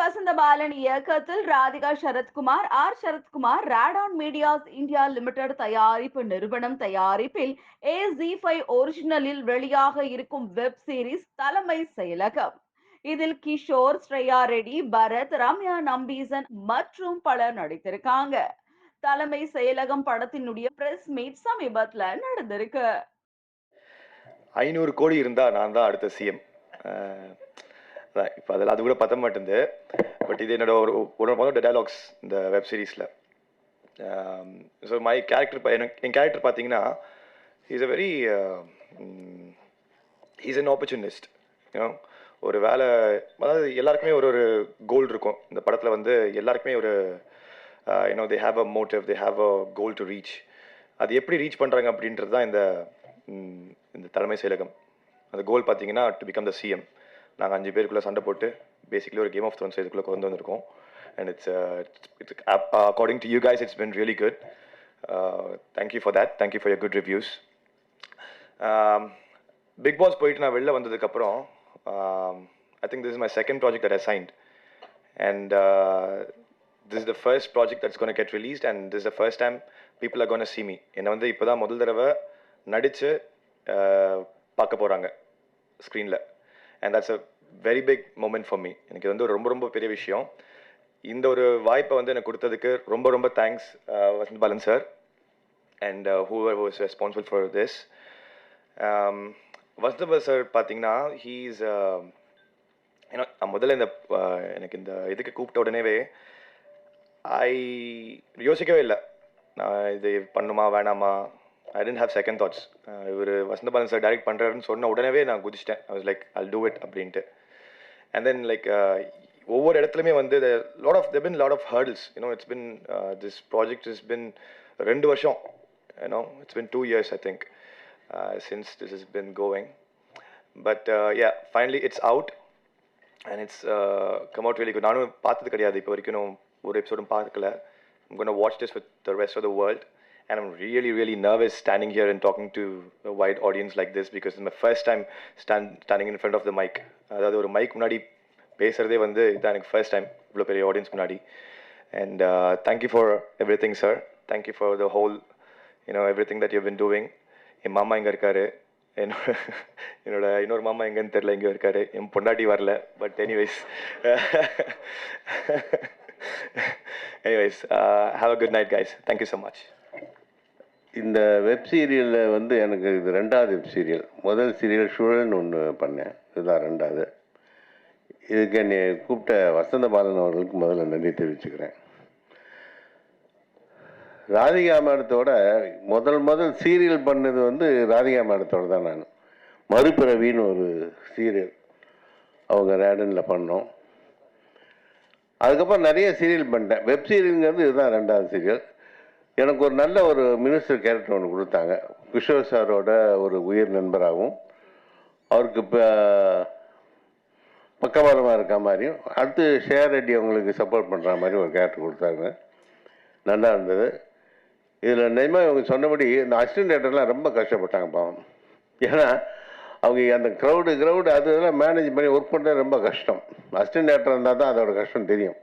வசந்தபாலன் இயக்கத்தில் Radhika Sarathkumar R Sarathkumar Radaan medias India limited தயாரிப்பு நிறுவனம் தயாரிப்பில் ஏ ஜி ஃபைவ் ஒரிஜினலில் வெளியாக இருக்கும் வெப் சீரிஸ் தலைமை செயலகம். இதில் கிஷோர் ஸ்ரேயா ரெட்டி பரத் ரம்யா நம்பீசன் மற்றும் பலர் நடித்திருக்காங்க. தலைமை செயலகம் படத்தினுடைய பிரஸ் மீட் சமீபத்துல நடந்திருக்கு. ஐநூறு கோடி இருந்தா நான் தான் அடுத்த சிஎம் இப்போ அதில் அது கூட பத்த மாட்டேங்குது பட் இது என்னோட ஒரு ஒரு முதல் டயலாக்ஸ் இந்த வெப் சீரிஸில் ஸோ மை கேரக்டர் எனக்கு என் கேரக்டர் பார்த்தீங்கன்னா is a very is an opportunist ஒரு வேலை அதாவது எல்லாருக்குமே ஒரு ஒரு கோல் இருக்கும். இந்த படத்தில் வந்து எல்லாருக்குமே ஒரு you know they have a motive they have a goal to reach அது எப்படி ரீச் பண்ணுறாங்க அப்படின்றது தான் இந்த இந்த தலைமை செயலகம். அந்த கோல் பார்த்தீங்கன்னா டு பிகம் த சிஎம் நாங்கள் அஞ்சு பேருக்குள்ளே சண்டை போட்டு பேசிக்கலி ஒரு கேம் ஆஃப் த்ரோன்ஸ் இதுக்குள்ளே கொண்டு வந்திருக்கோம். And it's it's according to you guys it's been really good thank you for that thank you for your good reviews Bigg Boss போயிட்டு நான் வெளில வந்ததுக்கப்புறம் I think this is my second project at assigned and this the first project that's gonna get released and this the first time people are gonna see என்னை வந்து இப்போ தான் முதல் தடவை நடித்து பார்க்க போகிறாங்க ஸ்க்ரீனில் and that's a very big moment for me எனக்கு இது வந்து ஒரு ரொம்ப ரொம்ப பெரிய விஷயம். இந்த ஒரு வாய்ப்பை வந்து எனக்கு கொடுத்ததுக்கு ரொம்ப ரொம்ப thanks Vasanth Balan sir and whoever was responsible for this Vasanthabal sir பார்த்தீங்கன்னா ஹீஸ் ஏன்னா uh, நான் முதல்ல இந்த uh, எனக்கு இந்த இதுக்கு கூப்பிட்ட உடனேவே ஐ யோசிக்கவே இல்லை. நான் இது பண்ணுமா வேணாமா? I tend have second thoughts இவர் வசந்தபாலன் சார் டைரக்ட் பண்ணுறாருன்னு சொன்ன உடனே நான் குதிச்சிட்டேன். I was like I'll do it அப்படின்ட்டு. அண்ட் தென் லைக் ஒவ்வொரு இடத்துலையுமே வந்து lot of the been lot of hurdles you know it's been this project is been ரெண்டு வருஷம். You know it's been two years I think since this is been going but yeah finally it's out and it's come out வெளி நானும் பார்த்தது கிடையாது. இப்போ வரைக்கும் ஒரு எபிசோடும் பார்க்கல. I'm going watch this this with the rest and I'm really really nervous standing here and talking to a wide audience like this because it's my first time stand, standing in front of the mic. அதாவது ஒரு mic முன்னாடி பேசுகிறதே வந்து இதான் எனக்கு first time இவ்வளோ பெரிய audience முன்னாடி. And thank you for everything sir thank you for the whole you know everything that you been doing என் மாமா இங்கே இருக்காரு? என்னோட என்னோட இன்னொரு மாமா எங்கேன்னு தெரில எங்கேயோ இருக்காரு. என் பொண்டாட்டி வரல but anyways anyways have a good night guys thank you so much இந்த வெப் சீரியலில் வந்து எனக்கு இது ரெண்டாவது வெப் சீரியல். முதல் சீரியல் சூழல்னு ஒன்று பண்ணேன். இதுதான் ரெண்டாவது. இதுக்கு என்னை கூப்பிட்ட வசந்த பாலன் அவர்களுக்கு முதல்ல நன்றி தெரிவிச்சுக்கிறேன். ராதிகா மேடத்தோட முதல் முதல் சீரியல் பண்ணது வந்து ராதிகா மேடத்தோட தான் நான். மறுபிறவின்னு ஒரு சீரியல் அவங்க ரேடனில் பண்ணோம். அதுக்கப்புறம் நிறைய சீரியல் பண்ணிட்டேன். வெப் சீரியலுங்கிறது இதுதான் ரெண்டாவது சீரியல். எனக்கு ஒரு நல்ல ஒரு மினிஸ்டர் கேரக்டர் ஒன்று கொடுத்தாங்க. கிஷோர் சாரோட ஒரு உயிர் நண்பராகவும் அவருக்கு இப்போ பக்கபலமாக இருக்க மாதிரியும் அடுத்து ஷேர் ரெட்டி அவங்களுக்கு சப்போர்ட் பண்ணுற மாதிரி ஒரு கேரக்டர் கொடுத்தாங்க. நல்லா இருந்தது. இதில் நிஜமாக இவங்க சொன்னபடி இந்த அசிஸ்டன்ட் டேரக்டர்லாம் ரொம்ப கஷ்டப்பட்டாங்க பாவம். ஏன்னா அவங்க அந்த க்ரௌடு க்ரௌடு அது இதெல்லாம் மேனேஜ் பண்ணி ஒர்க் பண்ணுறது ரொம்ப கஷ்டம். அசிஸ்டன்ட் டேரக்டர் இருந்தால் தான் அதோட கஷ்டம் தெரியும்.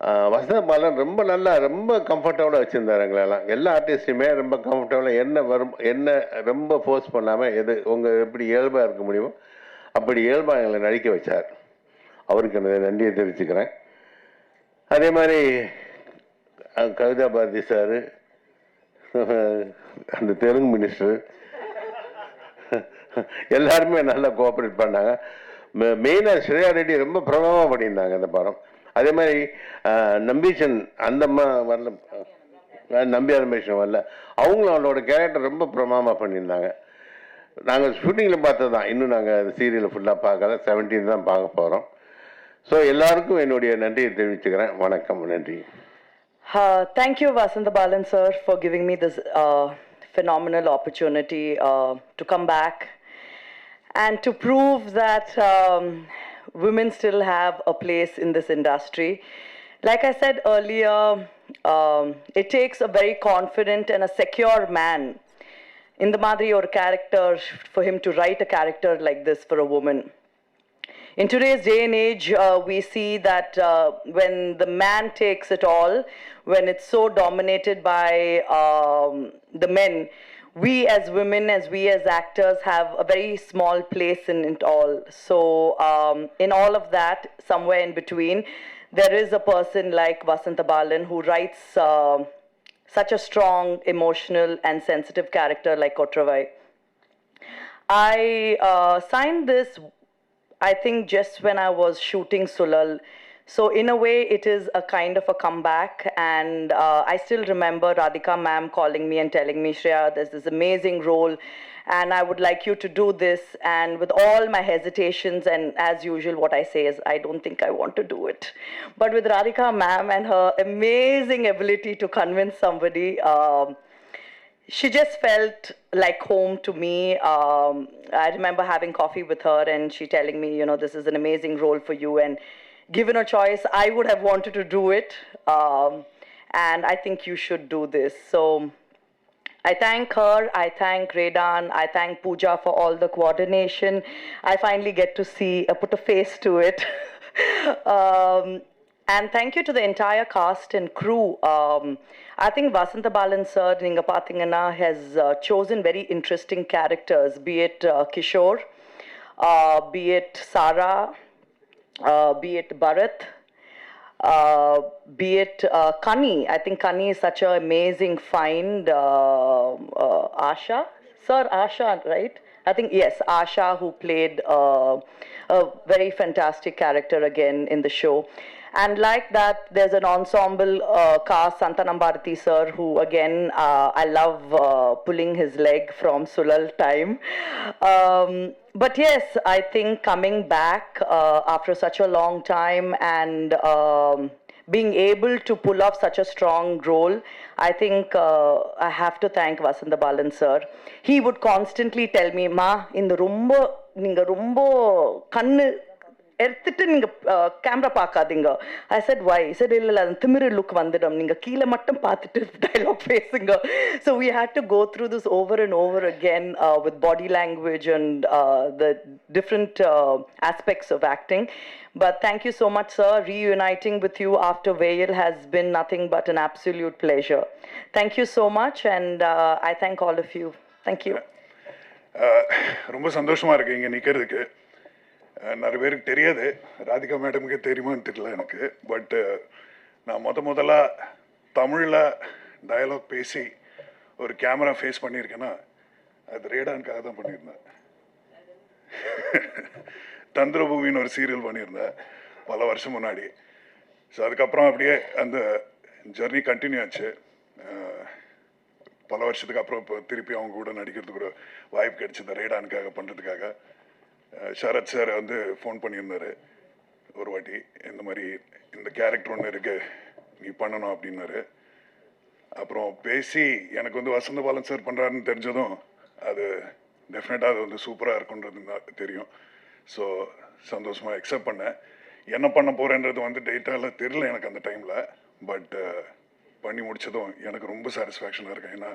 வசந்தபாலன் வசந்த ரொம்ப நல்லா ரொம்ப கம்ஃபர்டபுளாக வச்சுருந்தாரு எங்களெல்லாம் எல்லா ஆர்டிஸ்டையுமே ரொம்ப கம்ஃபர்டபுளாக என்ன வரும் என்ன ரொம்ப ஃபோர்ஸ் பண்ணாமல் எது உங்கள் எப்படி இயல்பாக இருக்க முடியுமோ அப்படி இயல்பாக எங்களை நடிக்க வச்சார். அவருக்கு எனது நன்றியை தெரிவிச்சுக்கிறேன். அதே மாதிரி கவிதா பாரதி சார் அந்த தெலுங்கு மினிஸ்டர் எல்லாருமே நல்லா கோஆப்ரேட் பண்ணாங்க. மெயினாக ஸ்ரேயா ரெட்டி ரொம்ப பிரபலமாக பண்ணியிருந்தாங்க அந்த படம். அதே மாதிரி நம்பீசன் அந்த அம்மா வரல நம்பியார் ரமேஷன் வரல. அவங்களும் அவளோட கேரக்டர் ரொம்ப பிரமாதமாக பண்ணியிருந்தாங்க. நாங்கள் ஷூட்டிங்கில் பார்த்தது தான். இன்னும் நாங்கள் சீரியலை ஃபுல்லாக பார்க்கல. செவன்டீன் தான் பார்க்க போகிறோம் ஸோ எல்லாருக்கும் என்னுடைய நன்றியை தெரிவிச்சுக்கிறேன். வணக்கம். நன்றி. ஹா thank you, Vasanta Balan, sir, for giving me this uh, phenomenal opportunity uh, to come back and to prove that um, women still have a place in this industry. Like I said earlier, um, it takes a very confident and a secure man in the Madri or character for him to write a character like this for a woman. in today's day and age, uh, we see that uh, when the man takes it all, when it's so dominated by um, the men, we as women, as we as actors, have a very small place in it all. So, um, in all of that, somewhere in between, there is a person like Vasanta Balan who writes uh, such a strong, emotional, and sensitive character like Kotravai. I uh, signed this, I think, just when I was shooting Sulal. So, in a way, it is a kind of a comeback. And uh, I still remember Radhika ma'am calling me and telling me, Shreya, there's this amazing role, and I would like you to do this. And with all my hesitations, and as usual, what I say is, I don't think I want to do it. But with Radhika ma'am and her amazing ability to convince somebody, um, she just felt like home to me. Um, I remember having coffee with her and she telling me, you know, this is an amazing role for you. And given a choice, I would have wanted to do it. Um, and I think you should do this. So I thank her, I thank Redan, I thank Pooja for all the coordination. I finally get to see, uh, put a face to it. um, and thank you to the entire cast and crew. Um, I think Vasanta Balan sir, Ninga Pathingana, has uh, chosen very interesting characters, be it uh, Kishore, uh, be it Sarah, be it Bharat, uh, be it uh, Kani. I think Kani is such an amazing find. Uh, uh, Asha, Sir Asha, right? I think yes, Asha, who played uh, a very fantastic character again in the show. And like that, there's an ensemble uh, cast, Santanam Bharati sir, who again, uh, I love uh, pulling his leg from Sulal time. Um, but yes, I think coming back uh, after such a long time and um, being able to pull off such a strong role, I think uh, I have to thank Vasanta Balan sir. He would constantly tell me, Ma, இந்த ரொம்ப நீங்க ரொம்ப கண்ணு எடுத்துட்டு நீங்க camera பார்க்காதீங்க ஐ set வை sir இல்லை இல்லை அந்த திமிரு லுக் வந்துடும் நீங்க கீழே மட்டும் பார்த்துட்டு டைலாக் பேசுங்க so we had to go through this over and over again with body language and the different aspects of acting. But thank you so much, sir. Reuniting with you after Vale has been nothing but an absolute pleasure. Thank you so much, and uh, I thank all of you. Thank you. அஹ், ரொம்ப சந்தோஷமா இருக்கு இங்க நிக்கிறதுக்கு அஹ், நிறைய பேருக்கு தெரியாது. ராதிகா மேடமுக்கே தெரியுமான்னு தெரியல எனக்கு. பட்டு நான் முத முதலாக தமிழில் டயலாக் பேசி ஒரு கேமரா ஃபேஸ் பண்ணியிருக்கேன்னா அது ரேடானுக்காக தான் பண்ணியிருந்தேன். தந்திரபூமின்னு ஒரு சீரியல் பண்ணியிருந்தேன் பல வருஷம் முன்னாடி. ஸோ அதுக்கப்புறம் அப்படியே அந்த ஜர்னி கண்டினியூ ஆச்சு. பல வருஷத்துக்கு அப்புறம் இப்போ திருப்பி அவங்க கூட நடிக்கிறதுக்கு ஒரு வாய்ப்பு கிடைச்சது ரேடானுக்காக பண்ணுறதுக்காக சரத் சார் வந்து ஃபோன் பண்ணியிருந்தார். ஒரு வாட்டி இந்த மாதிரி இந்த கேரக்டர் ஒன்று இருக்கு நீ பண்ணணும் அப்படின்னாரு. அப்புறம் பேசி எனக்கு வந்து வசந்த பாலன் சார் பண்ணுறாருன்னு தெரிஞ்சதும் அது டெஃபினட்டாக அது வந்து சூப்பராக இருக்குன்றது தெரியும். ஸோ சந்தோஷமாக அக்செப்ட் பண்ணேன். என்ன பண்ண போகிறேன்றது வந்து டேட்டாவில் தெரில எனக்கு அந்த டைமில் பட் பண்ணி முடிச்சதும் எனக்கு ரொம்ப சாட்டிஸ்ஃபேக்ஷனாக இருக்கு. ஏன்னா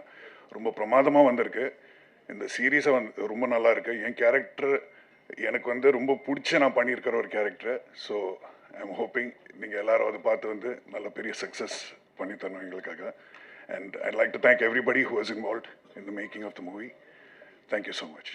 ரொம்ப பிரமாதமாக வந்திருக்கு. இந்த சீரீஸை வந்து ரொம்ப நல்லா இருக்குது என் கேரக்டர் எனக்கு வந்து ரொம்ப பிடிச்ச நான் பண்ணியிருக்கிற ஒரு character so I am hoping நீங்கள் எல்லாரும் அதை பார்த்து வந்து நல்ல பெரிய சக்ஸஸ் பண்ணி தரணும் எங்களுக்காக. And I like to thank everybody who was involve in the making of the movie thank you so much